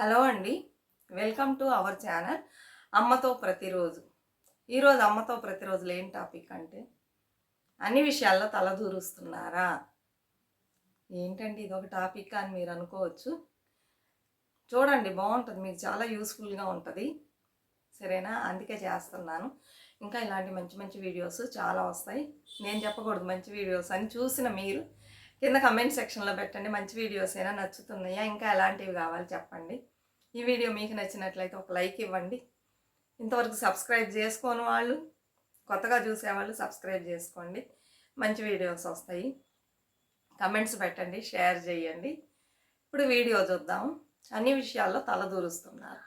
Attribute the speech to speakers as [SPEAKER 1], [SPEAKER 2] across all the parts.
[SPEAKER 1] Hello అండి. Welcome to our channel అమ్మతో ప్రతిరోజు. ఈరోజు అమ్మతో ప్రతిరోజు ఏం టాపిక్ అంటే అన్ని విషయాల్లో తలదూరుస్తున్నారా ఏంటండి ఇది ఒక టాపిక్ అని మీరు అనుకోవచ్చు. చూడండి బాగుంటుంది. మీకు చాలా యూస్ఫుల్గా ఉంటుంది. సరేనా? అందుకే చేస్తున్నాను. ఇంకా ఇలాంటి మంచి మంచి వీడియోస్ చాలా వస్తాయి. నేను చెప్పకూడదు మంచి వీడియోస్ అని చూసిన మీరు కింద కమెంట్ సెక్షన్లో పెట్టండి. మంచి వీడియోస్ అయినా నచ్చుతున్నాయా? ఇంకా ఎలాంటివి కావాలి చెప్పండి. ఈ వీడియో మీకు నచ్చినట్లయితే ఒక లైక్ ఇవ్వండి. ఇంతవరకు సబ్స్క్రైబ్ చేసుకోని వాళ్ళు కొత్తగా చూసేవాళ్ళు సబ్స్క్రైబ్ చేసుకోండి. మంచి వీడియోస్ వస్తాయి. కమెంట్స్ పెట్టండి షేర్ చేయండి. ఇప్పుడు వీడియో చూద్దాం. అన్ని విషయాల్లో తలదూరుస్తున్నారు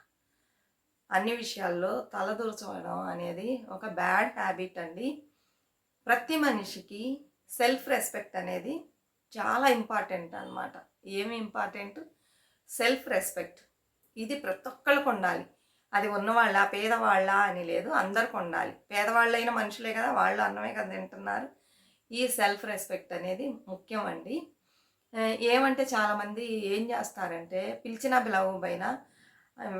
[SPEAKER 1] అన్ని విషయాల్లో తలదూర్చడం అనేది ఒక బ్యాడ్ హ్యాబిట్ అండి. ప్రతి మనిషికి సెల్ఫ్ రెస్పెక్ట్ అనేది చాలా ఇంపార్టెంట్ అనమాట ఏమి ఇంపార్టెంట్? Self respect. ఇది ప్రతి ఒక్కళ్ళకు ఉండాలి అది ఉన్నవాళ్ళ పేదవాళ్ళ అని లేదు అందరికి ఉండాలి పేదవాళ్ళైన మనుషులే కదా వాళ్ళు అన్నమే కదా తింటున్నారు. ఈ సెల్ఫ్ రెస్పెక్ట్ అనేది ముఖ్యం అండి. ఏమంటే చాలామంది ఏం చేస్తారంటే పిలిచిన పిలిచినా పైన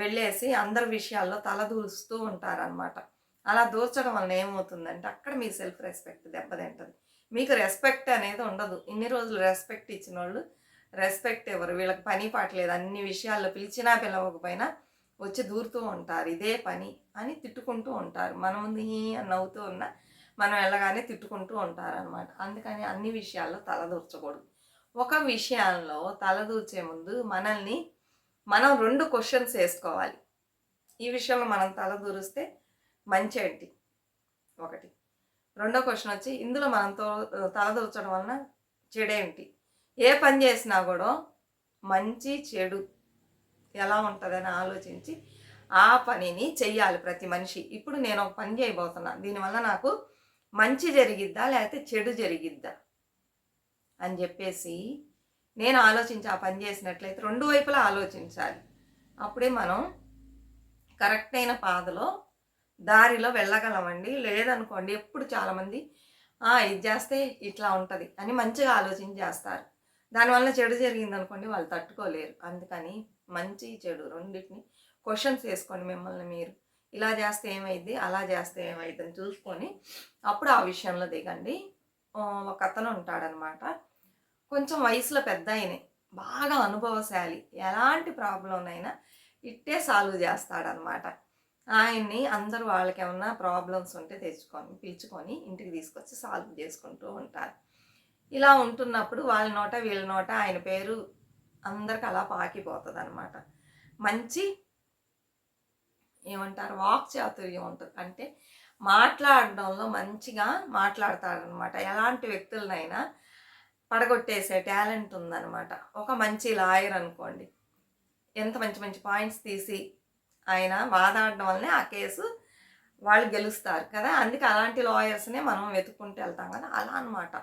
[SPEAKER 1] వెళ్ళేసి అందరి విషయాల్లో తల దూరుస్తూ ఉంటారనమాట అలా దూర్చడం వలన ఏమవుతుందంటే అక్కడ మీ సెల్ఫ్ రెస్పెక్ట్ దెబ్బతింటుంది. మీకు రెస్పెక్ట్ అనేది ఉండదు. ఇన్ని రోజులు రెస్పెక్ట్ ఇచ్చిన వాళ్ళు రెస్పెక్ట్ ఎవరు వీళ్ళకి పని పాటలేదు అన్ని విషయాల్లో పిలిచినా పిలవకపోయినా వచ్చి దూరుతూ ఉంటారు. ఇదే పని అని తిట్టుకుంటూ ఉంటారు. మన ముందు హీ అని నవ్వుతూ ఉన్నా మనం వెళ్ళగానే తిట్టుకుంటూ ఉంటారు అనమాట అందుకని అన్ని విషయాల్లో తలదూర్చకూడదు. ఒక విషయంలో తలదూర్చే ముందు మనల్ని మనం రెండు క్వశ్చన్స్ వేసుకోవాలి. ఈ విషయంలో మనం తలదూరిస్తే మంచి ఏంటి? ఒకటి. రెండో క్వశ్చన్ వచ్చి ఇందులో మనతో తలదూర్చడం వలన చెడేంటి? ఏ పని చేసినా కూడా మంచి చెడు ఎలా ఉంటుందని ఆలోచించి ఆ పనిని చెయ్యాలి ప్రతి మనిషి. ఇప్పుడు నేను ఒక పని చేయబోతున్నా. దీనివల్ల నాకు మంచి జరిగిద్దా లేకపోతే చెడు జరిగిద్దా అని చెప్పేసి నేను ఆలోచించి ఆ పని చేసినట్లయితే రెండు వైపులా ఆలోచించాలి. అప్పుడే మనం కరెక్ట్ అయిన పాదలో దారిలో వెళ్ళగలమండి. లేదనుకోండి ఎప్పుడు చాలామంది ఇది చేస్తే ఇట్లా ఉంటుంది అని మంచిగా ఆలోచించి చేస్తారు దానివల్ల చెడు జరిగింది అనుకోండి వాళ్ళు తట్టుకోలేరు. అందుకని మంచి చెడు రెండింటిని క్వశ్చన్స్ వేసుకోండి మిమ్మల్ని మీరు. ఇలా చేస్తే ఏమైంది? అలా చేస్తే ఏమైంది? అని చూసుకొని అప్పుడు ఆ విషయంలో దిగండి. ఒక అతను ఉంటాడనమాట. కొంచెం వయసులో పెద్ద ఆయనే. బాగా అనుభవశాలి. ఎలాంటి ప్రాబ్లంనైనా ఇట్టే సాల్వ్ చేస్తాడనమాట. ఆయన్ని అందరూ వాళ్ళకి ఏమన్నా ప్రాబ్లమ్స్ ఉంటే తెచ్చుకొని పిలుచుకొని ఇంటికి తీసుకొచ్చి సాల్వ్ చేసుకుంటూ ఉంటారు. ఇలా ఉంటున్నప్పుడు వాళ్ళ నోట వీళ్ళ నోట ఆయన పేరు అందరికి అలా పాకిపోతుంది అనమాట మంచి ఏమంటారు? వాక్ చాతుర్యం ఉంటుంది అంటే మాట్లాడడంలో మంచిగా మాట్లాడతారనమాట ఎలాంటి వ్యక్తులనైనా పడగొట్టేసే టాలెంట్ ఉందన్నమాట. ఒక మంచి లాయర్ అనుకోండి. ఎంత మంచి మంచి పాయింట్స్ తీసి ఆయన వాదాడడం వల్లనే ఆ కేసు వాళ్ళు గెలుస్తారు కదా? అందుకే అలాంటి లాయర్స్నే మనం వెతుక్కుంటూ వెళ్తాం కదా? అలా అనమాట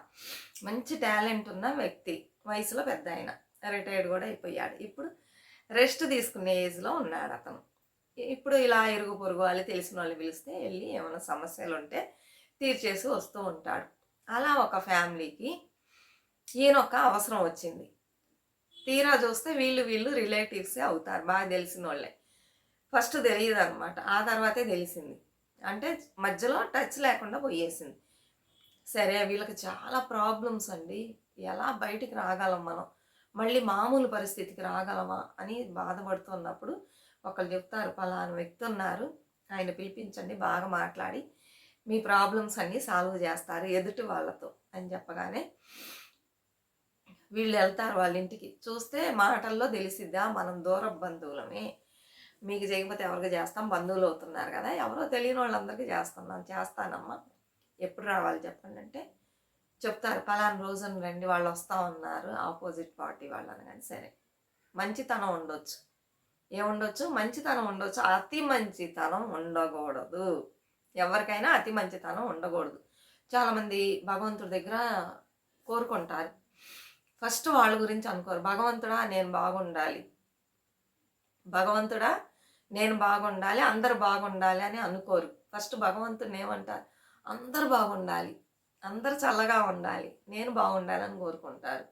[SPEAKER 1] మంచి టాలెంట్ ఉన్న వ్యక్తి వయసులో పెద్ద ఆయన రిటైర్డ్ కూడా అయిపోయాడు. ఇప్పుడు రెస్ట్ తీసుకునే ఏజ్లో ఉన్నాడు అతను. ఇప్పుడు ఇలా ఇరుగు పొరుగు వాళ్ళు తెలిసిన వాళ్ళు పిలిస్తే వెళ్ళి ఏమైనా సమస్యలు ఉంటే తీర్చేసి వస్తూ ఉంటాడు. అలా ఒక ఫ్యామిలీకి ఈయన ఒక అవసరం వచ్చింది. తీరా చూస్తే వీళ్ళు వీళ్ళు రిలేటివ్సే అవుతారు. బాగా తెలిసిన వాళ్ళే ఫస్ట్ తెలియదు అనమాట ఆ తర్వాతే తెలిసింది. అంటే మధ్యలో టచ్ లేకుండా పోయేసింది. సరే వీళ్ళకి చాలా ప్రాబ్లమ్స్ అండి. ఎలా బయటికి రాగలం మనం? మళ్ళీ మామూలు పరిస్థితికి రాగలమా అని బాధపడుతున్నప్పుడు ఒకళ్ళు చెప్తారు పలానా వ్యక్తి ఉన్నారు. ఆయన పిలిపించండి బాగా మాట్లాడి మీ ప్రాబ్లమ్స్ అన్నీ సాల్వ్ చేస్తారు ఎదుటి వాళ్ళతో అని చెప్పగానే వీళ్ళు వెళ్తారు వాళ్ళ ఇంటికి. చూస్తే మాటల్లో తెలిసిద్దా మనం దూర బంధువులమే. మీకు చేయకపోతే ఎవరికి చేస్తాం? బంధువులు అవుతున్నారు కదా ఎవరో తెలియని వాళ్ళందరికీ చేస్తున్నాం చేస్తానమ్మా. ఎప్పుడు రావాలి చెప్పండి అంటే చెప్తారు పలానా రోజున రండి వాళ్ళు వస్తూ ఉన్నారు ఆపోజిట్ పార్టీ వాళ్ళని కానీ సరే. మంచితనం ఉండొచ్చు. ఏముండొచ్చు మంచితనం ఉండొచ్చు. అతి మంచితనం ఉండకూడదు. ఎవరికైనా అతి మంచితనం ఉండకూడదు. చాలామంది భగవంతుడి దగ్గర కోరుకుంటారు. ఫస్ట్ వాళ్ళ గురించి అనుకోరు. భగవంతుడా నేను బాగుండాలి. భగవంతుడా నేను బాగుండాలి అందరు బాగుండాలి అని అనుకోరు. ఫస్ట్ భగవంతుని ఏమంటారు? అందరు బాగుండాలి అందరు చల్లగా ఉండాలి నేను బాగుండాలని కోరుకుంటారు.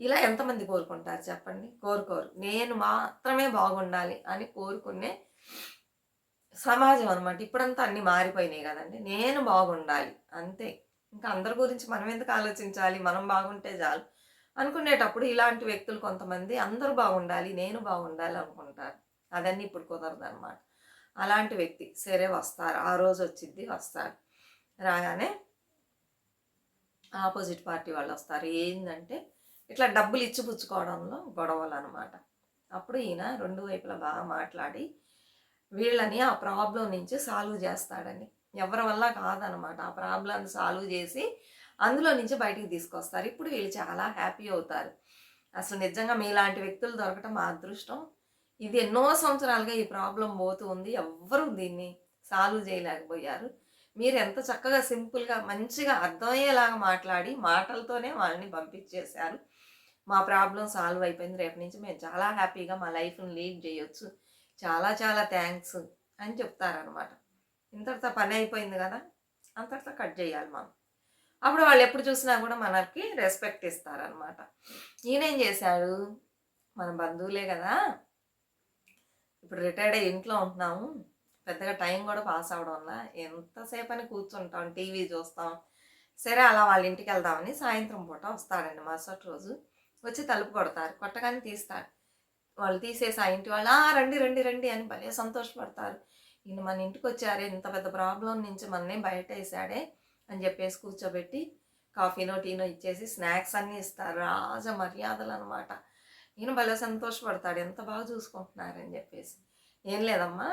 [SPEAKER 1] ఇలా ఎంతమంది కోరుకుంటారు చెప్పండి? కోరుకోరు. నేను మాత్రమే బాగుండాలి అని కోరుకునే సమాజం అనమాట ఇప్పుడంతా అన్నీ మారిపోయినాయి కదండి. నేను బాగుండాలి అంతే. ఇంకా అందరి గురించి మనం ఎందుకు ఆలోచించాలి? మనం బాగుంటే చాలు అనుకునేటప్పుడు ఇలాంటి వ్యక్తులు కొంతమంది అందరూ బాగుండాలి నేను బాగుండాలి అనుకుంటారు. అదన్నీ ఇప్పుడు కుదరదు అనమాట అలాంటి వ్యక్తి సరే వస్తారు? ఆ రోజు వచ్చింది వస్తారు. రాగానే ఆపోజిట్ పార్టీ వాళ్ళు వస్తారు. ఏంటంటే ఇట్లా డబ్బులు ఇచ్చి పుచ్చుకోవడంలో గొడవలు అనమాట అప్పుడు ఈయన రెండు వైపులా బాగా మాట్లాడి వీళ్ళని ఆ ప్రాబ్లం నుంచి సాల్వ్ చేస్తాడని. ఎవరి వల్ల కాదనమాట ఆ ప్రాబ్లం సాల్వ్ చేసి అందులో నుంచి బయటికి తీసుకొస్తారు. ఇప్పుడు వీళ్ళు చాలా హ్యాపీ అవుతారు. అసలు నిజంగా మీలాంటి వ్యక్తులు దొరకటం మా అదృష్టం. ఇది ఎన్నో సంవత్సరాలుగా ఈ ప్రాబ్లం పోతూ ఉంది. ఎవ్వరూ దీన్ని సాల్వ్ చేయలేకపోయారు. మీరు ఎంత చక్కగా సింపుల్గా మంచిగా అర్థమయ్యేలాగా మాట్లాడి మాటలతోనే వాళ్ళని పంపించేశారు. మా ప్రాబ్లం సాల్వ్ అయిపోయింది. రేపు నుంచి మేము చాలా హ్యాపీగా మా లైఫ్ని లీడ్ చేయొచ్చు. చాలా చాలా థ్యాంక్స్ అని చెప్తారనమాట ఇంతటితో పని అయిపోయింది కదా? అంతటితో కట్ చేయాలి మనం. అప్పుడు వాళ్ళు ఎప్పుడు చూసినా కూడా మనకి రెస్పెక్ట్ ఇస్తారనమాట ఈయనేం చేశాడు? మన బంధువులే కదా? ఇప్పుడు రిటైర్డ్ అయ్యి ఇంట్లో ఉంటున్నాము. పెద్దగా టైం కూడా పాస్ అవడం వల్ల ఎంతసేపు అని కూర్చుంటాం టీవీ చూస్తాం. సరే అలా వాళ్ళ ఇంటికి వెళ్దామని సాయంత్రం పూట వస్తాడండి. మరుసటి రోజు వచ్చి తలుపు కొడతారు. కొట్టగానే తీస్తాడు వాళ్ళు తీసేసి ఆ ఇంటి వాళ్ళు రండి రండి రండి అని భలే సంతోషపడతారు. ఈయన మన ఇంటికి వచ్చారే. ఇంత పెద్ద ప్రాబ్లం నుంచి మననే బయట వేసాడే అని చెప్పేసి కూర్చోబెట్టి కాఫీనో టీనో ఇచ్చేసి స్నాక్స్ అన్నీ ఇస్తారు. రాజ మర్యాదలు అనమాట ఈయన భలే సంతోషపడతాడు ఎంత బాగా చూసుకుంటున్నారని చెప్పేసి. ఏం లేదమ్మా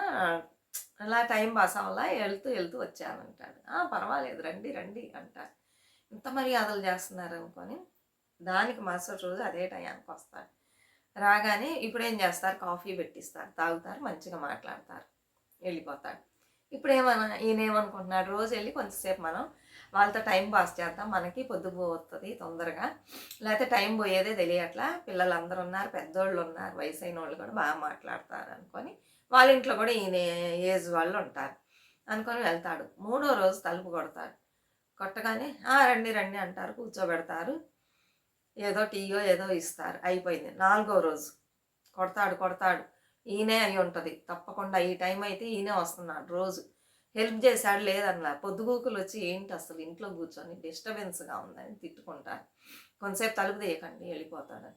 [SPEAKER 1] అలా టైం పాస్ అవ్వాలా వెళ్తూ వెళ్తూ వచ్చానంటాడు "ఆ, పర్వాలేదు రండి రండి అంటారు ఇంత మర్యాదలు చేస్తున్నారు అనుకొని దానికి మరుసటి రోజు అదే టయానికి వస్తాడు. రాగానే ఇప్పుడు ఏం చేస్తారు? కాఫీ పెట్టిస్తారు తాగుతారు మంచిగా మాట్లాడతారు వెళ్ళిపోతాడు. ఇప్పుడు ఏమన్నా ఈయన ఏమనుకుంటున్నాడు రోజు వెళ్ళి కొంచెంసేపు మనం వాళ్ళతో టైం పాస్ చేద్దాం. మనకి పొద్దు పోతుంది తొందరగా. లేకపోతే టైం పోయేదే తెలియట్లా. పిల్లలందరూ ఉన్నారు పెద్దోళ్ళు ఉన్నారు వయసు అయిన వాళ్ళు కూడా బాగా మాట్లాడతారు అనుకొని వాళ్ళ ఇంట్లో కూడా ఈయన ఏజ్ వాళ్ళు ఉంటారు. అనుకొని వెళ్తాడు. మూడో రోజు తలుపు కొడతాడు. కొట్టగానే రండి రండి అంటారు. కూర్చోబెడతారు. ఏదో టీయో ఏదో ఇస్తారు. అయిపోయింది. నాలుగో రోజు. కొడతాడు కొడతాడు. ఈయనే అయి ఉంటుంది. తప్పకుండా ఈ టైం అయితే ఈయనే వస్తున్నాడు రోజు. హెల్ప్ చేశాడు లేదన్నా పొద్దుగూకులు వచ్చి ఏంటి అసలు ఇంట్లో కూర్చొని డిస్టర్బెన్స్గా ఉందని తిట్టుకుంటారు కొంతసేపు తలుపు తీయకండి వెళ్ళిపోతాడని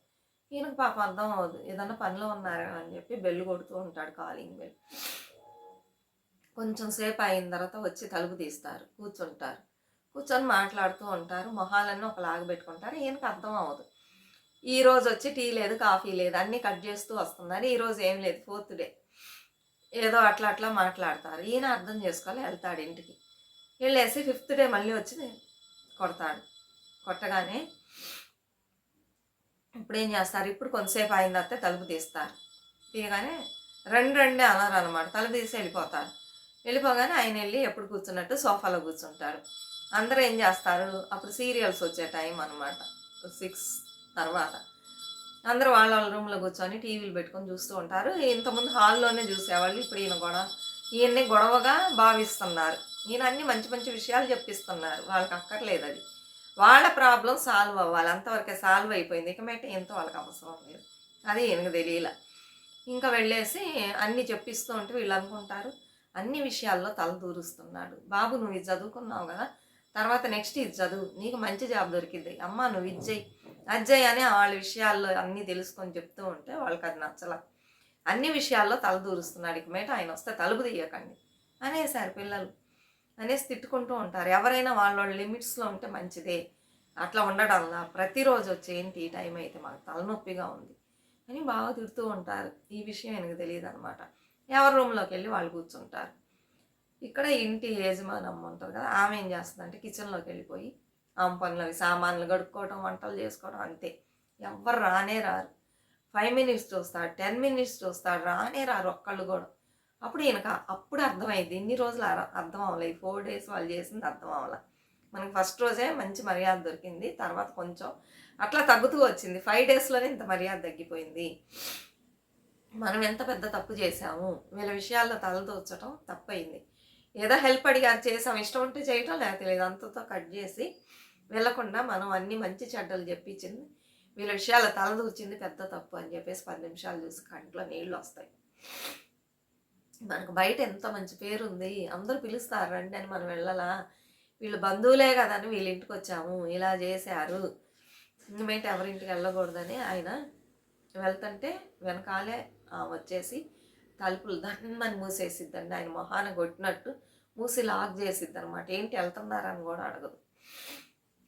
[SPEAKER 1] ఈయనకు పాప అర్థం అవదు ఏదన్నా పనిలో ఉన్నారా అని చెప్పి బెల్ కొడుతూ ఉంటాడు కాలింగ్ బెల్. కొంచెం సేపు అయిన తర్వాత వచ్చి తలుపు తీస్తారు. కూర్చుంటారు. కూర్చొని మాట్లాడుతూ ఉంటారు. మొహాలన్నీ ఒకలాగ పెట్టుకుంటారు. ఈయనకు అర్థం అవ్వదు. ఈ రోజు వచ్చి టీ లేదు కాఫీ లేదు అన్నీ కట్ చేస్తూ వస్తున్నారు. ఈరోజు ఏం లేదు ఫోర్త్ డే. ఏదో అట్లా అట్లా మాట్లాడతారు. ఈయన అర్థం చేసుకోవాలి వెళ్తాడు ఇంటికి. వెళ్ళేసి ఫిఫ్త్ డే మళ్ళీ వచ్చి కొడతాడు. కొట్టగానే ఇప్పుడు ఏం చేస్తారు? ఇప్పుడు కొంతసేపు అయిన తర్వాత తలుపు తీస్తారు. తీయగానే రెండు రెండే అన్నారు అనమాట తలుపు తీసి వెళ్ళిపోతారు. వెళ్ళిపోగానే ఆయన వెళ్ళి ఎప్పుడు కూర్చున్నట్టు సోఫాలో కూర్చుంటారు. అందరూ ఏం చేస్తారు? అప్పుడు సీరియల్స్ వచ్చే టైం అనమాట సిక్స్ తర్వాత. అందరూ వాళ్ళ వాళ్ళ రూమ్లో కూర్చొని టీవీలు పెట్టుకొని చూస్తూ ఉంటారు. ఇంతకుముందు హాల్లోనే చూసేవాళ్ళు ఇప్పుడు ఈయన గొడవ ఈయన్ని గొడవగా భావిస్తున్నారు. ఈయన అన్ని మంచి మంచి విషయాలు చెప్పిస్తున్నారు. వాళ్ళకి అక్కర్లేదు అది. వాళ్ళ ప్రాబ్లం సాల్వ్ అవ్వాలి. అంతవరకే సాల్వ్ అయిపోయింది. ఇక మేట ఎంతో వాళ్ళకి అవసరం లేదు. అది ఈయనకు తెలియలే. ఇంకా వెళ్ళేసి అన్నీ చెప్పిస్తూ ఉంటే వీళ్ళు అనుకుంటారు అన్ని విషయాల్లో తల దూరుస్తున్నాడు. బాబు నువ్వు ఇది చదువుకున్నావు కదా తర్వాత నెక్స్ట్ ఇది చదువు. నీకు మంచి జాబ్ దొరికింది అమ్మ నువ్వు ఇది చెయ్యి. అజ్జయ్ అని వాళ్ళ విషయాల్లో అన్నీ తెలుసుకొని చెప్తూ ఉంటే వాళ్ళకి అది నచ్చల. అన్ని విషయాల్లో తలదూరుస్తున్నాడు. ఇక మేట ఆయన వస్తే తలుపు తీయకండి అనేసారు పిల్లలు. అనేసి తిట్టుకుంటూ ఉంటారు. ఎవరైనా వాళ్ళ లిమిట్స్లో ఉంటే మంచిదే. అట్లా ఉండడంలా ప్రతిరోజు వచ్చేంటి ఈ టైం అయితే మాకు తలనొప్పిగా ఉంది అని బాగా తిడుతూ ఉంటారు. ఈ విషయం ఆయనకు తెలియదు అనమాట ఎవరి రూమ్లోకి వెళ్ళి వాళ్ళు కూర్చుంటారు. ఇక్కడ ఇంటి యజమానమ్మ ఉంటుంది కదా ఆమె ఏం చేస్తుందంటే కిచెన్లోకి వెళ్ళిపోయి పనులు అవి సామాన్లు కడుక్కోవడం వంటలు చేసుకోవడం అంతే. ఎవ్వరు రానే రారు. ఫైవ్ మినిట్స్ చూస్తాడు టెన్ మినిట్స్ చూస్తాడు రానే రారు ఒక్కళ్ళు కూడా. అప్పుడు ఈయనక అప్పుడు అర్థమైంది ఇన్ని రోజులు అర్థం అవ్వలేదు ఫోర్ డేస్ వాళ్ళు చేసింది అర్థం అవ్వలే. మనకి ఫస్ట్ రోజే మంచి మర్యాద దొరికింది. తర్వాత కొంచెం అట్లా తగ్గుతూ వచ్చింది. ఫైవ్ డేస్లోనే ఇంత మర్యాద తగ్గిపోయింది. మనం ఎంత పెద్ద తప్పు చేసాము వీళ్ళ విషయాల్లో తలదోచడం తప్పయింది ఏదో హెల్ప్ అడిగారు చేసాం ఇష్టం ఉంటే చేయటం లేకపోతే లేదు అంతతో కట్ చేసి వెళ్ళకుండా మనం అన్ని మంచి చెడ్డలు చెప్పించింది. వీళ్ళ విషయాలు తలదూర్చింది పెద్ద తప్పు అని చెప్పేసి పది నిమిషాలు చూసి కంట్లో నీళ్ళు వస్తాయి. మనకు బయట ఎంత మంచి పేరు ఉంది అందరూ పిలుస్తారు రండి అని మనం వెళ్ళాలా? వీళ్ళు బంధువులే కదని వీళ్ళ ఇంటికి వచ్చాము ఇలా చేశారు. ఇంకమేంటి ఎవరింటికి వెళ్ళకూడదని ఆయన వెళ్తుంటే వెనకాలే వచ్చేసి తలుపులు దన్నని మూసేసిద్దండి. ఆయన మొహాన కొట్టినట్టు మూసి లాక్ చేసిద్ది అనమాట ఏంటి వెళ్తున్నారని కూడా అడగదు.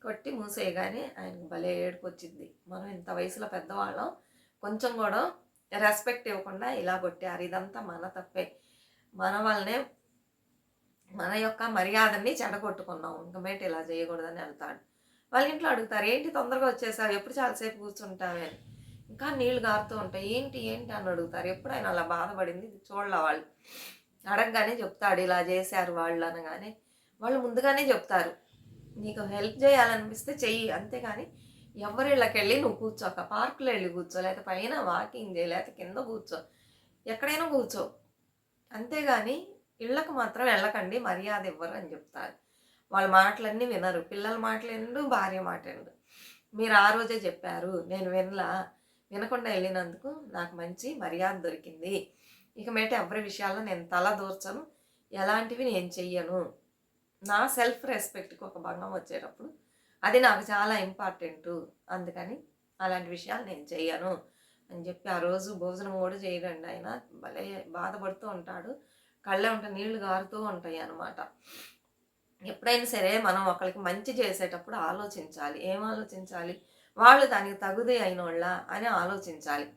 [SPEAKER 1] కొట్టి మూసేయగానే ఆయనకు భలే ఏడుపు వచ్చింది మనం ఇంత వయసులో పెద్దవాళ్ళం కొంచెం కూడా రెస్పెక్ట్ ఇవ్వకుండా ఇలా కొట్టారు. ఇదంతా మన తప్పే. మన వల్లనే మన యొక్క మర్యాదని చెడగొట్టుకున్నాం. ఇంకమేంటి ఇలా చేయకూడదని వెళ్తాడు. వాళ్ళ ఇంట్లో అడుగుతారు ఏంటి తొందరగా వచ్చేసావు? ఎప్పుడు చాలాసేపు కూర్చుంటావే? అని ఇంకా నీళ్ళు గారుతూ ఉంటాయి. ఏంటి ఏంటి? అని అడుగుతారు. ఎప్పుడు ఆయన అలా బాధపడింది? చూడాల వాళ్ళు. అడగగానే చెప్తాడు ఇలా చేశారు వాళ్ళు అనగానే. వాళ్ళు ముందుగానే చెప్తారు. నీకు హెల్ప్ చేయాలనిపిస్తే చెయ్యి అంతేగాని ఎవరిళ్ళకి వెళ్ళి నువ్వు కూర్చోక పార్కులో వెళ్ళి కూర్చో లేకపోతే పైన వాకింగ్ చేయ లేకపోతే కింద కూర్చో. ఎక్కడైనా కూర్చో. అంతేగాని ఇళ్ళకు మాత్రం వెళ్ళకండి మర్యాద ఇవ్వరు అని చెప్తారు. వాళ్ళ మాటలన్నీ వినరు. పిల్లల మాటలు భార్య మాట మీరు ఆ రోజే చెప్పారు నేను వినలా. వినకుండా వెళ్ళినందుకు నాకు మంచి మర్యాద దొరికింది. ఇక మీట ఎవరి విషయాల్లో నేను తల దూర్చను. ఎలాంటివి నేను చెయ్యను. నా సెల్ఫ్ రెస్పెక్ట్కి ఒక భంగం వచ్చేటప్పుడు అది నాకు చాలా ఇంపార్టెంట్ అందుకని అలాంటి విషయాలు నేను చేయను అని చెప్పి ఆ రోజు భోజనం కూడా చేయడండి ఆయన. భలే బాధపడుతూ ఉంటాడు. కళ్ళే ఉంటే నీళ్ళు గారుతూ ఉంటాయి అన్నమాట. ఎప్పుడైనా సరే మనం ఒకరికి మంచి చేసేటప్పుడు ఆలోచించాలి. ఏం ఆలోచించాలి? వాళ్ళు దానికి తగుదే అయిన వాళ్ళ అని ఆలోచించాలి.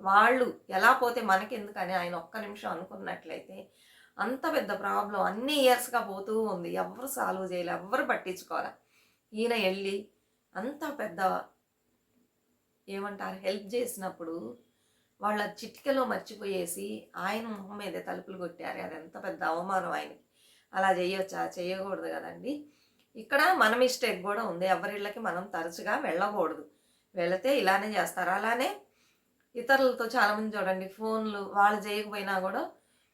[SPEAKER 1] వాళ్ళు ఎలా పోతే మనకెందుకని ఆయన ఒక్క నిమిషం అనుకున్నట్లయితే అంత పెద్ద ప్రాబ్లం అన్ని ఇయర్స్గా పోతూ ఉంది. ఎవరు సాల్వ్ చేయలే ఎవరు పట్టించుకోరా ఈయన వెళ్ళి అంత పెద్ద ఏమంటారు హెల్ప్ చేసినప్పుడు వాళ్ళ చిటికలో మర్చిపోయేసి ఆయన మొహం మీద తలుపులు కొట్టారు. అది ఎంత పెద్ద అవమానం ఆయనకి. అలా చేయొచ్చా? చేయకూడదు కదండి. ఇక్కడ మన మిస్టేక్ కూడా ఉంది. ఎవరిళ్ళకి మనం తరచుగా వెళ్ళకూడదు. వెళితే ఇలానే చేస్తారు. అలానే ఇతరులతో చాలామంది చూడండి ఫోన్లు వాళ్ళు చేయకపోయినా కూడా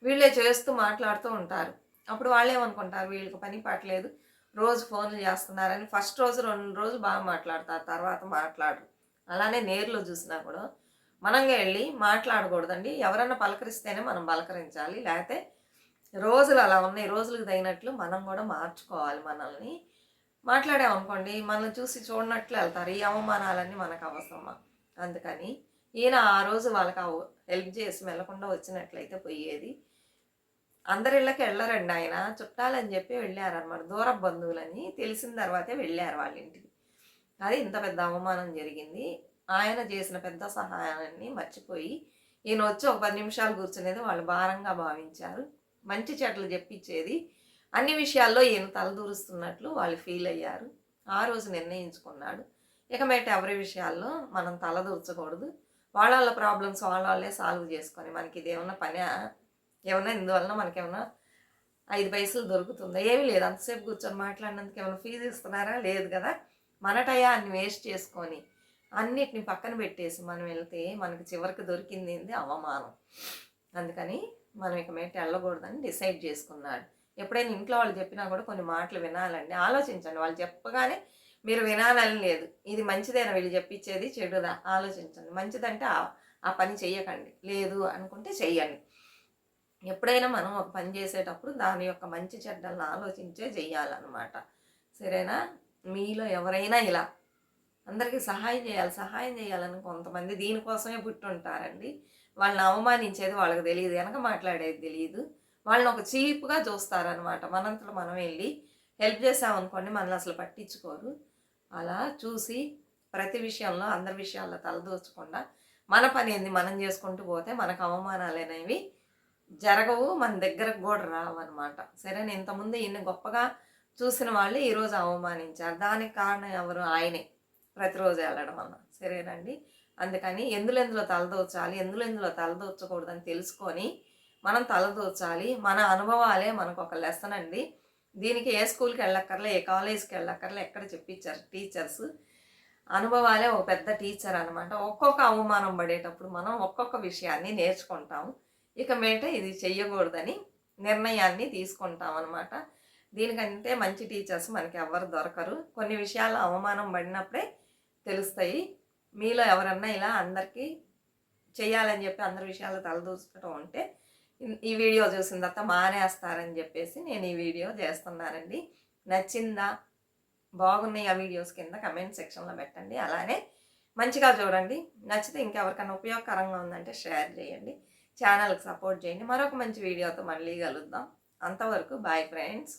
[SPEAKER 1] వీళ్ళే చేస్తూ మాట్లాడుతూ ఉంటారు. అప్పుడు వాళ్ళేమనుకుంటారు? వీళ్ళకి పని పట్టలేదు. రోజు ఫోన్లు చేస్తున్నారని ఫస్ట్ రోజు రెండు రోజులు బాగా మాట్లాడతారు. తర్వాత మాట్లాడరు. అలానే నేరులో చూసినా కూడా మనంగా వెళ్ళి మాట్లాడకూడదండి. ఎవరైనా పలకరిస్తేనే మనం పలకరించాలి. లేకపోతే రోజులు అలా ఉన్నాయి. రోజులకు తగినట్లు మనం కూడా మార్చుకోవాలి మనల్ని. మాట్లాడామనుకోండి మనల్ని చూసి చూడనట్లు వెళ్తారు. ఈ అవమానాలన్నీ మనకు అవసరమా? అందుకని ఈయన ఆ రోజు వాళ్ళకి హెల్ప్ చేసి వెళ్ళకుండా వచ్చినట్లయితే పోయేది. అందరి ఇళ్ళకి వెళ్ళరండి ఆయన. చుట్టాలని చెప్పి వెళ్ళారనమాట దూర బంధువులని తెలిసిన తర్వాతే వెళ్ళారు వాళ్ళ ఇంటికి అది ఇంత పెద్ద అవమానం జరిగింది. ఆయన చేసిన పెద్ద సహాయాన్ని మర్చిపోయి ఈయన వచ్చి ఒక పది నిమిషాలు కూర్చునేది వాళ్ళు భారంగా భావించారు. మంచి చెట్లు చెప్పించేది. అన్ని విషయాల్లో ఈయన తలదూరుస్తున్నట్లు వాళ్ళు ఫీల్ అయ్యారు. ఆ రోజు నిర్ణయించుకున్నాడు. ఇక మీట ఎవరి విషయాల్లో మనం తలదూర్చకూడదు వాళ్ళ వాళ్ళ ప్రాబ్లమ్స్ వాళ్ళ వాళ్ళే సాల్వ్ చేసుకొని మనకి ఇదేమన్నా పని? ఏమన్నా ఇందువలన మనకేమన్నా ఐదు పైసలు దొరుకుతుందా? ఏమీ లేదు. అంతసేపు కూర్చొని మాట్లాడినందుకు ఏమైనా ఫీజు ఇస్తున్నారా? లేదు కదా. మన టయాన్ని వేస్ట్ చేసుకొని అన్నిటిని పక్కన పెట్టేసి మనం వెళ్తే మనకి చివరికి దొరికింది ఏంది? అవమానం. అందుకని మనం ఇక మీద వెళ్ళకూడదని డిసైడ్ చేసుకున్నాడు. ఎప్పుడైనా ఇంట్లో వాళ్ళు చెప్పినా కూడా కొన్ని మాటలు వినాలండి. ఆలోచించండి. వాళ్ళు చెప్పగానే మీరు వినాలని లేదు. ఇది మంచిదేనా వీళ్ళు చెప్పించేది? చెడుదా? ఆలోచించండి. మంచిదంటే ఆ ఆ పని చెయ్యకండి. లేదు అనుకుంటే చెయ్యండి. ఎప్పుడైనా మనం ఒక పని చేసేటప్పుడు దాని యొక్క మంచి చెడ్డలను ఆలోచించే చెయ్యాలన్నమాట సరేనా? మీలో ఎవరైనా ఇలా అందరికీ సహాయం చేయాలి సహాయం చేయాలని కొంతమంది దీనికోసమే పుట్టుంటారండి. వాళ్ళని అవమానించేది వాళ్ళకి తెలియదు వెనక మాట్లాడేది తెలియదు వాళ్ళని ఒక చీప్గా చూస్తారనమాట మనంతలో మనం వెళ్ళి హెల్ప్ చేసామనుకోండి మనల్ని అసలు పట్టించుకోరు. అలా చూసి ప్రతి విషయంలో అందరి విషయాల్లో తలదోచకుండా మన పని ఏంది? మనం చేసుకుంటూ పోతే మనకు అవమానాలు అనేవి జరగవు మన దగ్గరకు కూడా రావు అనమాట సరే నేను ఇంతకుముందు ఇన్ని గొప్పగా చూసిన వాళ్ళు ఈరోజు అవమానించారు. దానికి కారణం ఎవరు? ఆయనే. ప్రతిరోజు వెళ్ళడం అన్న. సరేనండి. అందుకని ఎందులో ఎందులో ఎందులెందులో ఎందులో ఎందులో తెలుసుకొని మనం తలదోచాలి మన అనుభవాలే మనకు ఒక లెసన్ అండి. దీనికి ఏ స్కూల్కి వెళ్ళక్కర్లే ఏ కాలేజ్కి వెళ్ళక్కర్లే ఎక్కడ చెప్పించారు టీచర్స్ అనుభవాలే ఒక పెద్ద టీచర్ అనమాట ఒక్కొక్క అవమానం పడేటప్పుడు మనం ఒక్కొక్క విషయాన్ని నేర్చుకుంటాము ఇక మీట ఇది చెయ్యకూడదని నిర్ణయాన్ని తీసుకుంటాం అనమాట దీనికంటే మంచి టీచర్స్ మనకి ఎవరు దొరకరు. కొన్ని విషయాలు అవమానం పడినప్పుడే తెలుస్తాయి. మీలో ఎవరన్నా ఇలా అందరికీ చేయాలని చెప్పి అందరి విషయాలు తలదూసుకోవడం ఉంటే ఈ వీడియో చూసిన తర్వాత మానేస్తారని చెప్పేసి నేను ఈ వీడియో చేస్తున్నానండి. నచ్చిందా? బాగున్నాయి ఆ వీడియోస్ కింద కమెంట్ సెక్షన్లో పెట్టండి. అలానే మంచిగా చూడండి. నచ్చితే ఇంకెవరికైనా ఉపయోగకరంగా ఉందంటే షేర్ చేయండి. ఛానల్కి సపోర్ట్ చేయండి. మరొక మంచి వీడియోతో మళ్ళీ కలుద్దాం. అంతవరకు బాయ్ ఫ్రెండ్స్.